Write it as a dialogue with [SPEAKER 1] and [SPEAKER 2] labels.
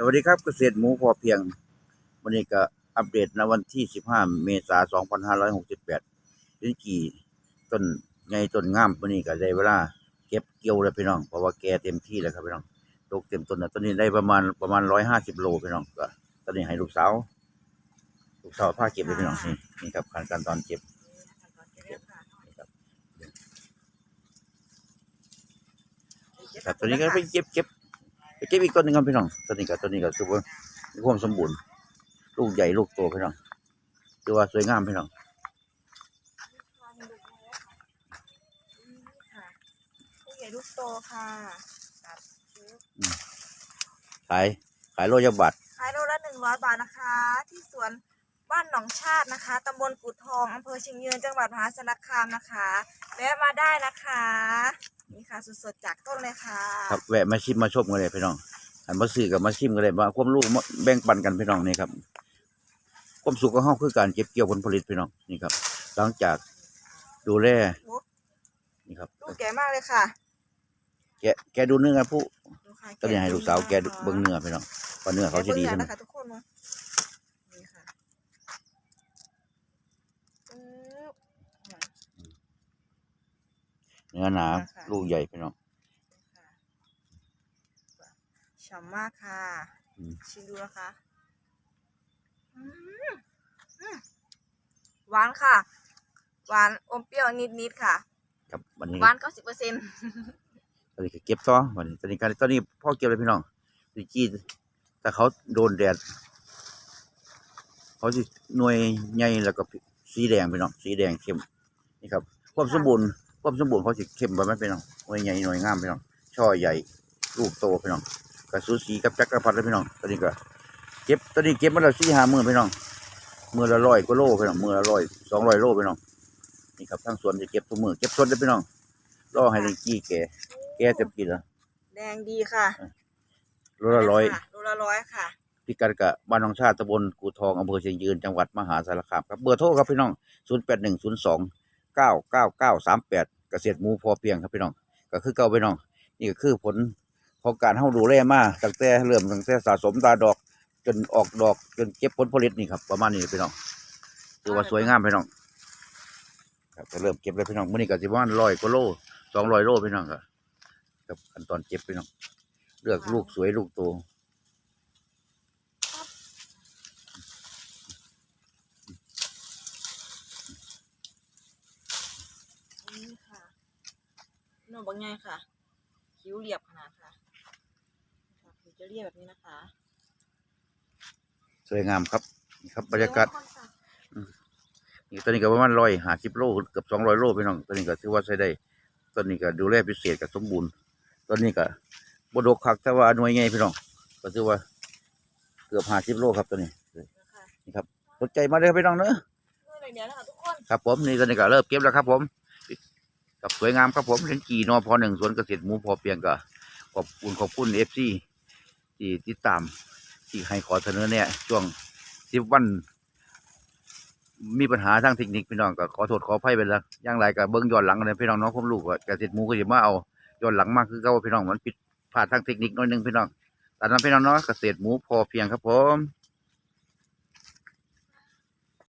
[SPEAKER 1] สวัสดีครับเกษตรหมูพอเพียง วันนี้ก็อัปเดตในวันที่ 15 เมษายน 2568เป็นกี่ต้นใหญ่ต้นงามวันนี้ก็ได้เวลาเก็บเกี่ยวแล้วพี่น้องเพราะว่าแกเต็มที่แล้วครับพี่น้องตกเต็มต้นแล้วตอนนี้ได้ประมาณประมาณ 150 โลพี่น้องก็ตอนนี้ให้ลูกสาวลูกสาวพาเก็บเลยพี่น้องนี่นี่ครับขั้นการตอนเก็บครับครับตอนนี้ก็ไปเก็บเก็บ ไปเก็บอีกต้นหนึงครับพี่น้องตอนนี้ก็ตอนนี้ก็คือว่ามีความสมบูรณ์ ลูกใหญ่ลูกโตพี่น้องถือว่าสวยงามพี่น้อง
[SPEAKER 2] ผู้ใหญ่ลูกโตค่ะตัดชุด
[SPEAKER 1] ขายขายโลยบาท
[SPEAKER 2] ขายโลละหนึ่งร้อยบาทนะคะ ที่สวนบ้านหนองชาตินะคะตำบลกุดทองอำเภอเชียงยืนจังหวัดมหาสารคามนะคะแวะมาได้นะคะ นี่ค่ะสดๆจากต้นเลยค่ะ
[SPEAKER 1] ครับแวะมาชิมมาชมกันเลยพี่น้องอันมาซื้อกับมาชิมกันเลยมาความรู้มาแบ่งปันกันพี่น้องนี่ครับ ความสุขของเฮาคือการเก็บเกี่ยวผลผลิตพี่น้องนี่ครับ หลังจากดูแลนี่ครับ
[SPEAKER 2] ลูกแก่มากเลยค่ะ
[SPEAKER 1] แกะแกะดูเนื้อผู้
[SPEAKER 2] ดูค่ะ
[SPEAKER 1] ก็เลยให้ลูกสาวแกะดูเบิ่งเนื้อพี่น้องว่าเนื้อเขาจะดี
[SPEAKER 2] แกะ
[SPEAKER 1] ใช่ไหม
[SPEAKER 2] บิ่งนะคะทุกคนนะนี่ค่ะปึ๊บ
[SPEAKER 1] เนื้อหนาลูกใหญ่พี่น้อง
[SPEAKER 2] ค่ะฉ่ำมากค่ะ
[SPEAKER 1] อืม
[SPEAKER 2] ชิมดูนะคะอืมอืมหวานค่ะ หวานอมเปรี้ยวนิดๆค่ะ
[SPEAKER 1] ครับวันนี้
[SPEAKER 2] หวานเก้าสิบเปอร์เซ็นต์
[SPEAKER 1] ตอนนี้ก็เก็บต่อวันนี้ตอนนี้การตอนนี้พ่อเก็บเลยพี่น้องดิจี้แต่เขาโดนแดดเขาสิหน่วยใหญ่แล้วก็สีแดงพี่น้องสีแดงเข้มนี่ครับความสมบูรณ์ ความสมบูรณ์เขาสิเข้มไปไหมพี่น้องหน่วยใหญ่หน่วยงามพี่น้องช่อใหญ่ลูกโตพี่น้องกระสูสีกับจักรพรรดิเลยพี่น้องตอนนี้ก็เก็บตอนนี้เก็บมาแล้วสี่ห้ามือพี่น้องมือละร้อยกว่าโลพี่น้องมือละร้อยสองร้อยโลพี่น้องนี่ครับทั้งสวนจะเก็บทุกมือเก็บสดเลยพี่น้องรอให้ลิงกี้แก่แก่เต็มที่แล้ว
[SPEAKER 2] แดงดีค่ะ
[SPEAKER 1] โลละร้อย
[SPEAKER 2] ค่ะโลละร้อยค่ะ
[SPEAKER 1] พิกัดกับบ้านหนองชาติตำบลกูทองอำเภอเชียงยืนจังหวัดมหาสารคามครับเบอร์โทรครับพี่น้อง 0 8 1 0 2 9 9 9 3 8เกษตรหมูพอเพียงครับพี่น้อง ก็คือเก่าพี่น้อง นี่ก็คือผลของการเฮาดูแลมาตั้งแต่เริ่มตั้งแต่สะสมตาดอก จนออกดอกจนเก็บผลผลิตนี่ครับประมาณนี้พี่น้องถือว่าสวยงามพี่น้องครับก็เริ่มเก็บเลยพี่น้องมื้อนี้ก็สิประมาณร้อยกว่าโลสองร้อยโลพี่น้องครับกับขั้นตอนเก็บพี่น้อง เลือกลูกสวยลูกโต
[SPEAKER 2] นี่ค่ะโน่บางไงค่ะ คิ้วเรียบขนาดค่ะค่ะคิ้วจะเรียบแบบนี้นะคะ
[SPEAKER 1] สวยงามครับนี่ครับบรรยากาศนี่ตอนนี้ก็ประมาณร้อยห้าสิบโลเกือบสองร้อยโลพี่น้องตอนนี้ก็ถือว่าใช้ได้ตอนนี้ก็ดูแลพิเศษกับสมบูรณ์ ตอนนี้ก็บดกคักแต่ว่าหน่วยไงพี่น้องก็ถือว่าเกือบห้าสิบโลครับตอนนี้
[SPEAKER 2] นะคะ
[SPEAKER 1] นี่ครับสนใจมาเลยครับพี่น้องเนอะ
[SPEAKER 2] นู่นเลยเดี๋ยวนะคะทุกคน
[SPEAKER 1] ครับผมนี่ตอนนี้ก็เริ่มเก็บแล้วครับผม กับสวยงามครับผมเลนกีนอพอหนึ่งสวนเกษตรหมูพอเพียงก็ขอบคุณขอบคุณเอฟซีที่ติดตามที่ให้ขอเสนอเนี่ยช่วงสิบวัน มีปัญหาทางเทคนิคพี่น้องก็ขอโทษขออภัยไปแล้วย่างไรก็เบิ้งย้อนหลังเลยพี่น้องน้องผมลูกก็เกษตรหมูก็จะมาเอาย้อนหลังมากคือเก่าพี่น้องมันผิดพลาดทางเทคนิคน้อยหนึงพี่น้องตอนนั้นพี่น้องเนาะเกษตรหมูพอเพียงครับผม